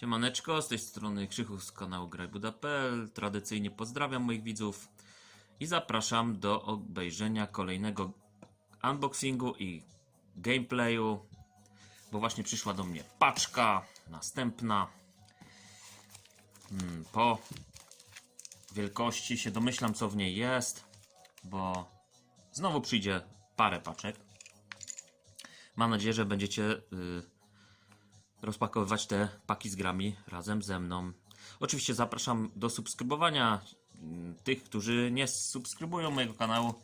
Siemaneczko, z tej strony Krzychu z kanału grajbuda.pl. Tradycyjnie pozdrawiam moich widzów i zapraszam do obejrzenia kolejnego unboxingu i gameplayu, bo właśnie przyszła do mnie paczka następna. Hmm, po wielkości się domyślam co w niej jest, bo znowu przyjdzie parę paczek. Mam nadzieję, że będziecie y, rozpakowywać te paki z grami razem ze mną. Oczywiście zapraszam do subskrybowania mm, tych, którzy nie subskrybują mojego kanału,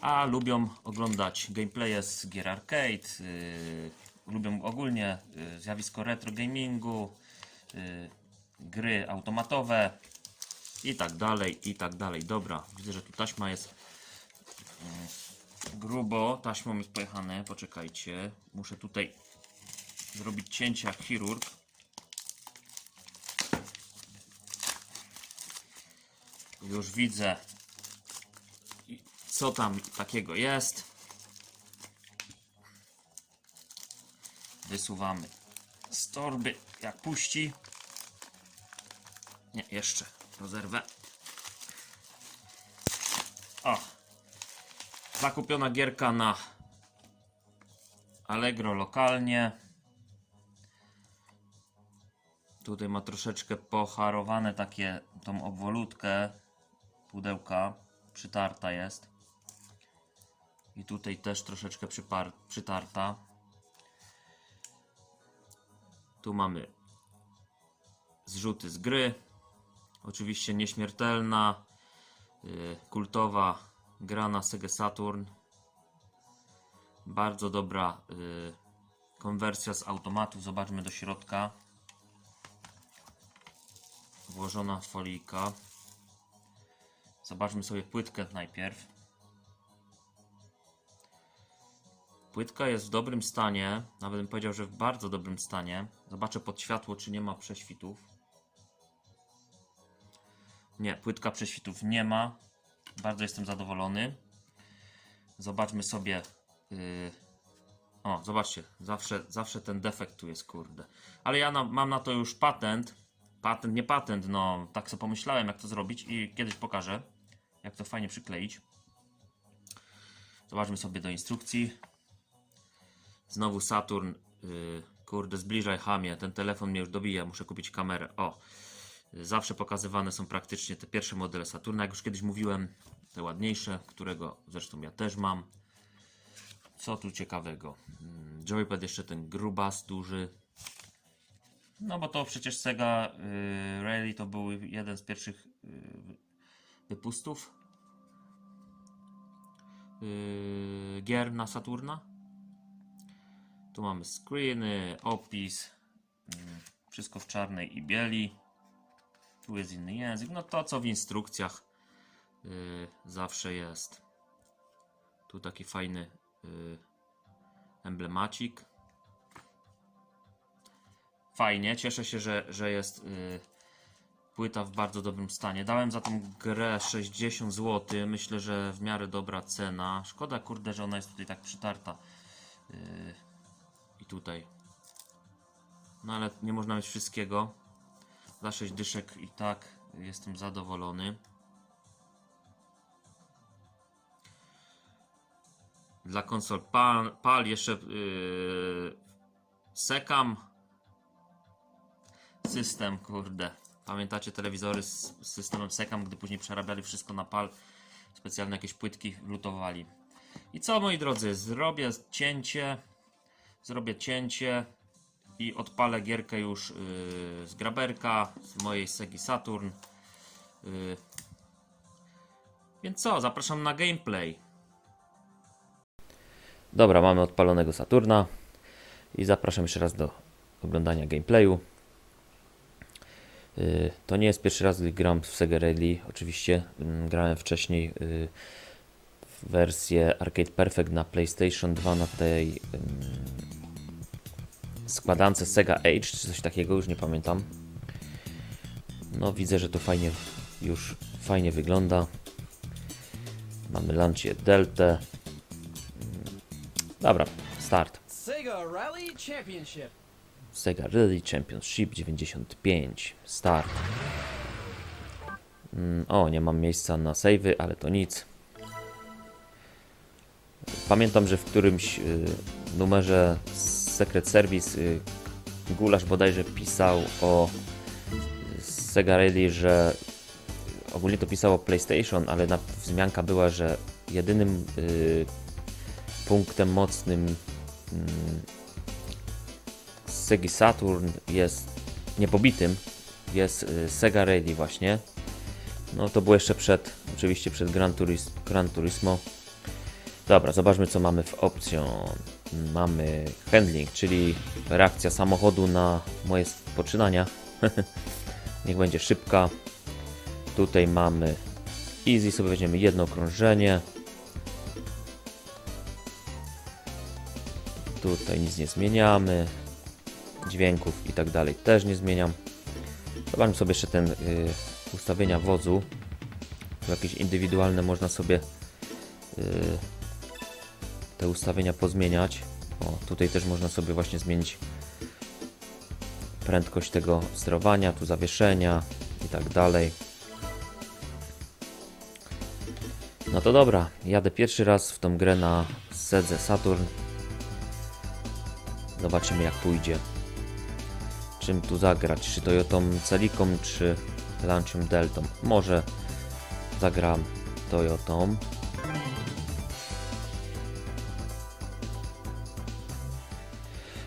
a lubią oglądać gameplaye z gier arcade, yy, lubią ogólnie yy, zjawisko retro gamingu, yy, gry automatowe i tak dalej, i tak dalej. Dobra, widzę, że tu taśma jest yy, grubo, taśmą jest pojechane, poczekajcie, muszę tutaj zrobić cięcie jak chirurg. Już widzę, co tam takiego jest. Wysuwamy z torby, jak puści. Nie, jeszcze rozerwę. O! Zakupiona gierka na Allegro lokalnie. Tutaj ma troszeczkę pocharowane takie tą obwolutkę pudełka. Przytarta jest. I tutaj też troszeczkę przypar, przytarta. Tu mamy zrzuty z gry. Oczywiście nieśmiertelna, yy, kultowa gra na Sega Saturn. Bardzo dobra yy, konwersja z automatu. Zobaczmy do środka włożona folika. Zobaczmy sobie płytkę najpierw. Płytka jest w dobrym stanie, nawet bym powiedział, że w bardzo dobrym stanie. Zobaczę pod światło, czy nie ma prześwitów. Nie, płytka prześwitów nie ma. Bardzo jestem zadowolony. Zobaczmy sobie. Yy... O, zobaczcie, zawsze, zawsze ten defekt tu jest, kurde. Ale ja na, mam na to już patent patent, nie patent, no tak sobie pomyślałem jak to zrobić i kiedyś pokażę jak to fajnie przykleić. Zobaczmy sobie do instrukcji. Znowu Saturn, yy, kurde zbliżaj hamie, ten telefon mnie już dobija, muszę kupić kamerę. O, zawsze pokazywane są praktycznie te pierwsze modele Saturna, jak już kiedyś mówiłem, te ładniejsze, którego zresztą ja też mam. Co tu ciekawego? Mm, Joypad jeszcze ten grubas duży, no bo to przecież Sega y, Rally to był jeden z pierwszych y, wypustów y, gier na Saturna. Tu mamy screeny, opis, wszystko w czarnej i bieli. Tu jest inny język. No to co w instrukcjach zawsze jest. Tu taki fajny emblemacik fajnie. Cieszę się, że, że jest y, płyta w bardzo dobrym stanie. Dałem za tą grę 60 zł. Myślę, że w miarę dobra cena. Szkoda, kurde, że ona jest tutaj tak przytarta. Y, I tutaj. No ale nie można mieć wszystkiego. Za 6 dyszek i tak jestem zadowolony. Dla konsol PAL, PAL jeszcze yy, Sekam system, kurde. Pamiętacie telewizory z systemem Sekam, gdy później przerabiali wszystko na pal, specjalne jakieś płytki lutowali. I co moi drodzy, zrobię cięcie, zrobię cięcie i odpalę gierkę już yy, z graberka, z mojej Segi Saturn. Yy. Więc co, zapraszam na gameplay. Dobra, mamy odpalonego Saturna i zapraszam jeszcze raz do oglądania gameplayu. To nie jest pierwszy raz, gdy gram w Sega Rally. Oczywiście mm, grałem wcześniej y, wersję Arcade Perfect na PlayStation 2 na tej ym, składance Sega Age czy coś takiego, już nie pamiętam. No widzę, że to fajnie już fajnie wygląda. Mamy lancię Deltę. Ym, Dobra, start. Sega Rally Championship. Sega Rally Championship 95. Start. Mm, o, nie mam miejsca na savey, ale to nic. Pamiętam, że w którymś y, numerze Secret Service y, Gulasz bodajże pisał o y, Sega Rally, że ogólnie to pisało PlayStation, ale na, wzmianka była, że jedynym punktem mocnym mm, Segi Saturn jest niepobitym, jest y, Sega Rally właśnie. No to było jeszcze przed, oczywiście przed Gran, Turis, Gran Turismo. Dobra, zobaczmy co mamy w option. Mamy handling, czyli reakcja samochodu na moje poczynania. Niech będzie szybka. Tutaj mamy easy, sobie weźmiemy jedno okrążenie. Tutaj nic nie zmieniamy. Dźwięków i tak dalej też nie zmieniam. Zobaczmy sobie jeszcze ten y, ustawienia wozu. Jakieś indywidualne można sobie y, te ustawienia pozmieniać. O, tutaj też można sobie właśnie zmienić prędkość tego sterowania, tu zawieszenia i tak dalej. No to dobra, jadę pierwszy raz w tą grę na Sedze Saturn. Zobaczymy jak pójdzie. Czym tu zagrać? Czy Toyotą Celiką, czy Lancium Deltą? Może zagram Toyotą.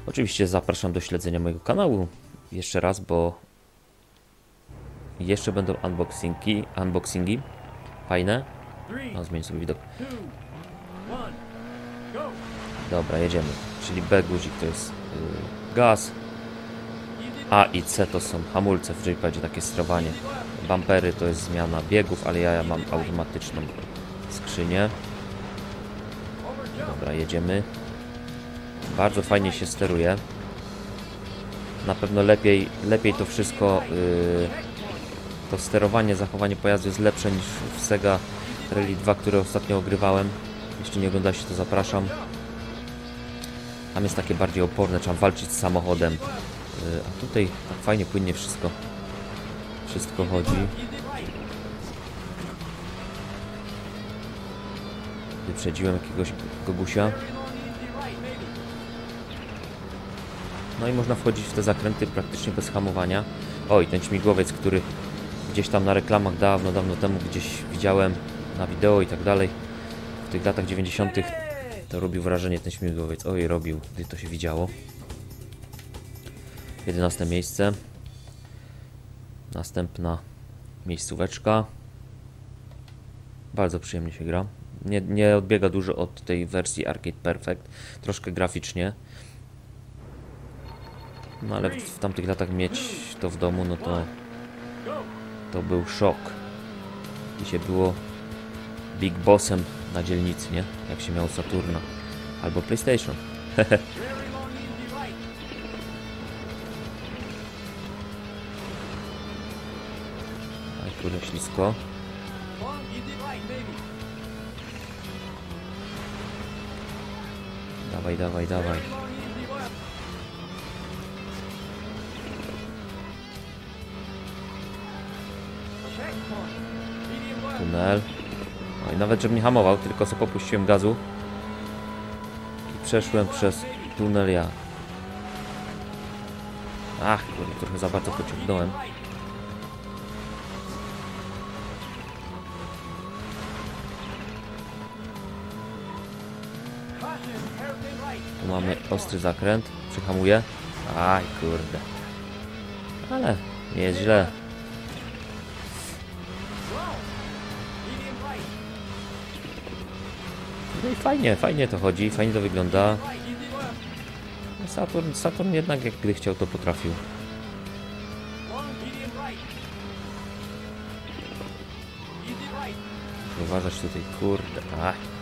Oczywiście zapraszam do śledzenia mojego kanału jeszcze raz, bo jeszcze będą unboxingi, unboxingi fajne. No, zmień sobie widok. Dobra, jedziemy. Czyli B guzik to jest yy, gaz, A i C to są hamulce w joypadzie, takie sterowanie. Bumpery to jest zmiana biegów, ale ja mam automatyczną skrzynię. Dobra, jedziemy. Bardzo fajnie się steruje. Na pewno lepiej, lepiej to wszystko, yy, to sterowanie, zachowanie pojazdu jest lepsze niż w Sega Rally 2, które ostatnio ogrywałem. Jeśli nie oglądacie, to zapraszam. Tam jest takie bardziej oporne, trzeba walczyć z samochodem. Yy, a tutaj tak fajnie płynnie wszystko, wszystko chodzi. Wyprzedziłem jakiegoś gogusia. No i można wchodzić w te zakręty praktycznie bez hamowania. Oj, ten śmigłowiec, który gdzieś tam na reklamach dawno, dawno temu gdzieś widziałem na wideo i tak dalej. W tych latach 90. to robił wrażenie ten śmigłowiec. Oj, robił, gdy to się widziało. 11 miejsce. Następna miejscóweczka. Bardzo przyjemnie się gra. Nie, nie odbiega dużo od tej wersji Arcade Perfect. Troszkę graficznie. No ale w, tamtych latach mieć to w domu, no to to był szok. I się było Big Bossem na dzielnicy, nie? Jak się miało Saturna albo PlayStation. Kurde, ślisko. Dawaj, dawaj, dawaj. Tunel. No i nawet żebym nie hamował, tylko sobie popuściłem gazu. I przeszłem przez tunel ja. Ach, kurde, trochę za bardzo pociągnąłem. Tu mamy ostry zakręt. Przyhamuję. Aj, kurde. Ale nie jest źle. No i fajnie, fajnie to chodzi, fajnie to wygląda. Saturn, Saturn jednak jak gdy chciał to potrafił. Uważać tutaj, kurde. Ach.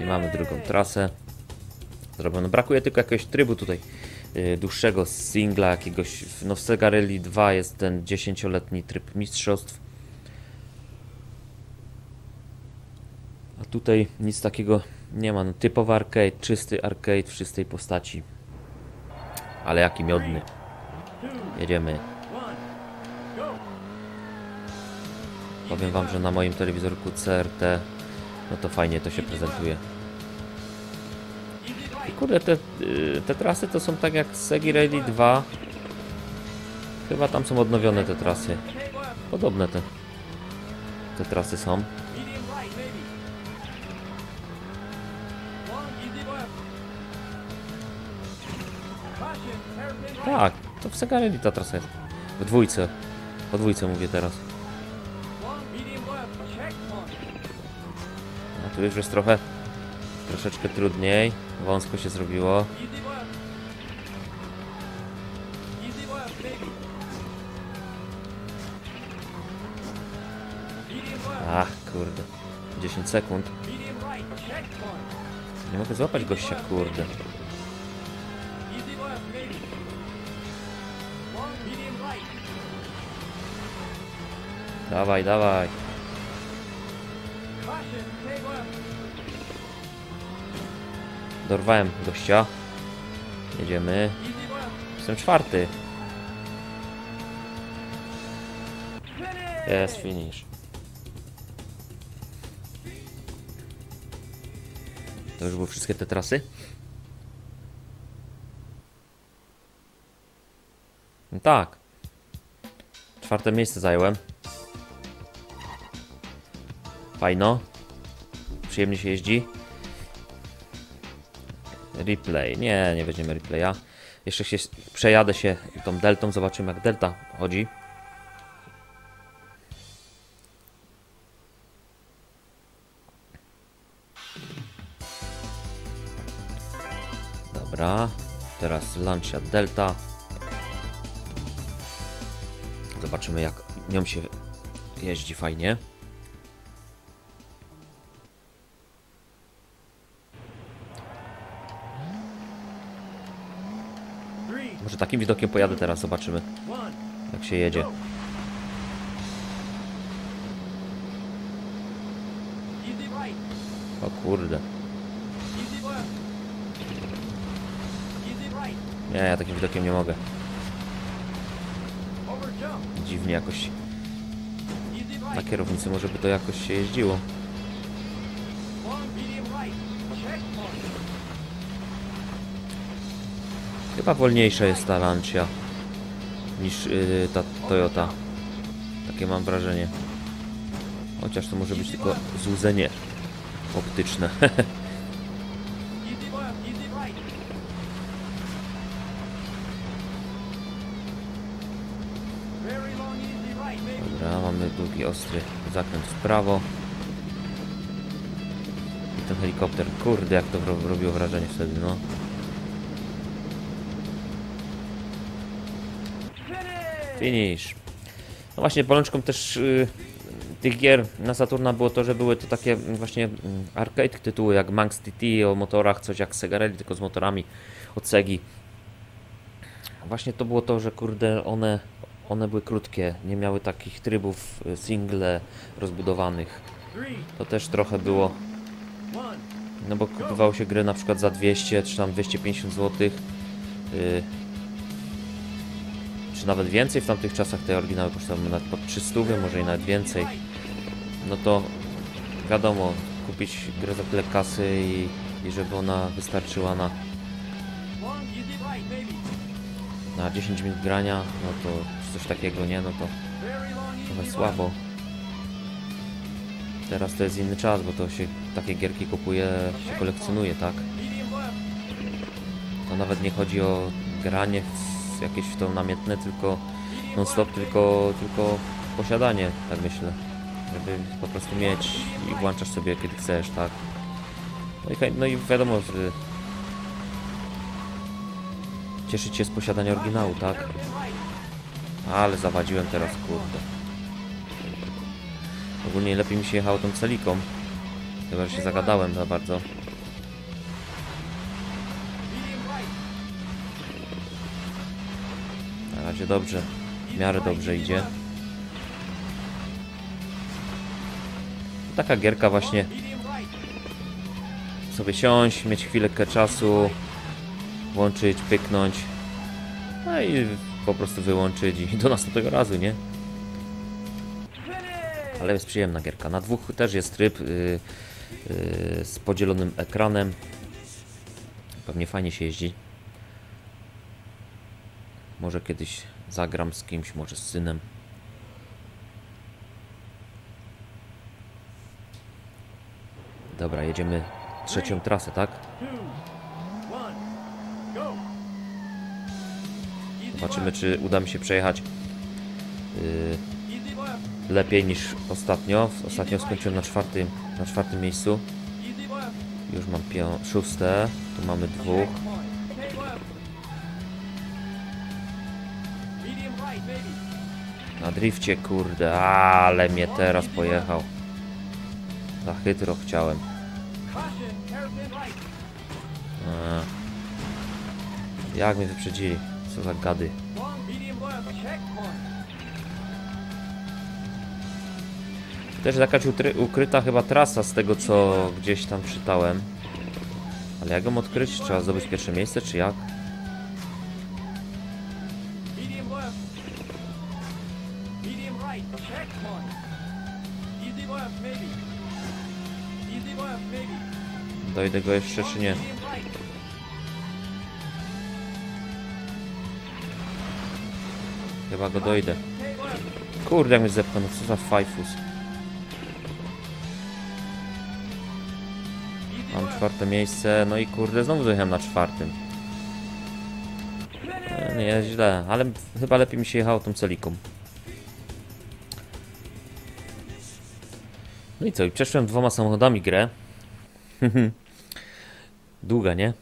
I mamy drugą trasę. Zrobiono. Brakuje tylko jakiegoś trybu tutaj yy, dłuższego singla, jakiegoś. No w Sega Rally 2 jest ten 10-letni tryb mistrzostw. A tutaj nic takiego Nie ma, no typowy arcade, czysty arcade w czystej postaci. Ale jaki miodny. Jedziemy. Powiem wam, że na moim telewizorku CRT no to fajnie to się prezentuje. I kurde, te, y, te trasy to są tak jak Segi Rally 2. Chyba tam są odnowione te trasy. Podobne te, te trasy są. Tak, to w Rally ta trasa jest. W dwójce. Po dwójce mówię teraz. Tu już jest trochę troszeczkę trudniej. Wąsko się zrobiło. Ach, kurde. 10 sekund. Nie mogę złapać gościa, kurde. Dawaj, dawaj. Dorwałem gościa. Jedziemy. Jestem czwarty. Jest finish. To już były wszystkie te trasy? No tak. Czwarte miejsce zająłem. Fajno. Przyjemnie się jeździ. Replay. Nie, nie weźmiemy replaya. Jeszcze się przejadę się tą deltą, zobaczymy jak delta chodzi. Dobra, teraz Lancia Delta. Zobaczymy jak nią się jeździ fajnie. Takim widokiem pojadę teraz, zobaczymy jak się jedzie. O kurde. Nie, ja takim widokiem nie mogę. Dziwnie jakoś na kierownicy może by to jakoś się jeździło. Chyba wolniejsza jest ta Lancia niż yy, ta Toyota. Takie mam wrażenie. Chociaż to może być tylko złudzenie optyczne. Dobra, mamy długi, ostry zakręt w prawo. I ten helikopter, kurde jak to ro- robiło wrażenie wtedy, no. Finish. No właśnie, bolączką też y, tych gier na Saturna było to, że były to takie mm, właśnie mm, arcade tytuły jak Manx TT o motorach, coś jak Sega Rally, tylko z motorami od Segi. Właśnie to było to, że kurde one, one były krótkie, nie miały takich trybów y, single rozbudowanych. To też trochę było, no bo kupowało się gry na przykład za 200 czy tam 250 zł. Y, czy nawet więcej w tamtych czasach te oryginały kosztowały nawet pod 300, może i nawet więcej. No to wiadomo, kupić grę za tyle kasy i, i żeby ona wystarczyła na, na 10 minut grania, no to coś takiego, nie? No to trochę słabo. Teraz to jest inny czas, bo to się takie gierki kupuje, się kolekcjonuje, tak? To nawet nie chodzi o granie w jakieś to namiętne, tylko non stop, tylko, tylko posiadanie, tak myślę. Żeby po prostu mieć i włączasz sobie kiedy chcesz, tak? No i, no i wiadomo, że cieszyć się z posiadania oryginału, tak? Ale zawadziłem teraz, kurde. Ogólnie lepiej mi się jechało tą celiką. Chyba, że się zagadałem za bardzo. Razie dobrze. W miarę dobrze idzie. Taka gierka właśnie sobie siąść, mieć chwilkę czasu, włączyć, pyknąć, no i po prostu wyłączyć i do następnego razu, nie? Ale jest przyjemna gierka. Na dwóch też jest tryb yy, yy, z podzielonym ekranem. Pewnie fajnie się jeździ. Może kiedyś zagram z kimś, może z synem. Dobra, jedziemy trzecią trasę, tak? Zobaczymy, czy uda mi się przejechać yy, lepiej niż ostatnio. Ostatnio skończyłem na czwartym, na czwartym miejscu. Już mam pią- szóste. Tu mamy dwóch. Na drifcie, kurde, ale mnie teraz pojechał. Za chytro chciałem. Eee. Jak mnie wyprzedzili? Co za gady. Też jakaś ukryta chyba trasa z tego, co gdzieś tam czytałem. Ale jak ją odkryć? Trzeba zdobyć pierwsze miejsce, czy jak? Dojdę go jeszcze, czy nie? Chyba go dojdę. Kurde, jak mnie zepchnął, co za fajfus. Mam czwarte miejsce, no i kurde, znowu dojechałem na czwartym. E, Nie jest źle, ale chyba lepiej mi się jechało tą celiką. No i co, i przeszłem dwoma samochodami grę. Długa, nie?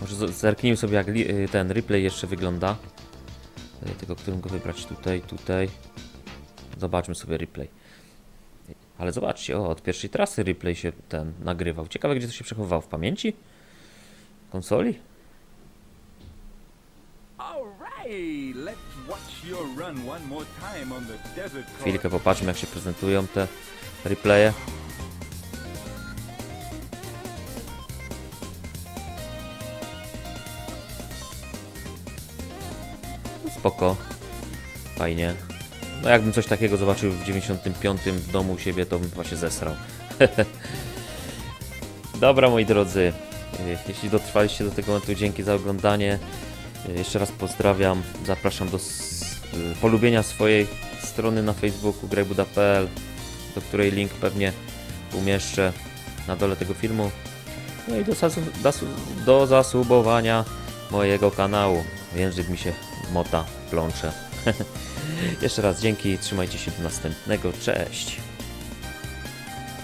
Może zerknijmy sobie jak y, ten replay jeszcze wygląda. Tylko którym go wybrać tutaj, tutaj. Zobaczmy sobie replay. Ale zobaczcie, o, od pierwszej trasy replay się ten nagrywał. Ciekawe, gdzie to się przechowywało w pamięci? Konsoli? Desert course. Chwilkę popatrzmy, jak się prezentują te replaye. Spoko. Fajnie. No jakbym coś takiego zobaczył w 95 w domu u siebie, to bym się zesrał. Dobra, moi drodzy. y, Jeśli dotrwaliście do tego momentu, dzięki za oglądanie. Y, Jeszcze raz pozdrawiam. Zapraszam do y, polubienia swojej strony na Facebooku grajbuda.pl, do której link pewnie umieszczę na dole tego filmu. No i do, dasu- do zasubowania mojego kanału. Język mi się mota, plącze. Jeszcze raz dzięki, trzymajcie się do następnego. Cześć!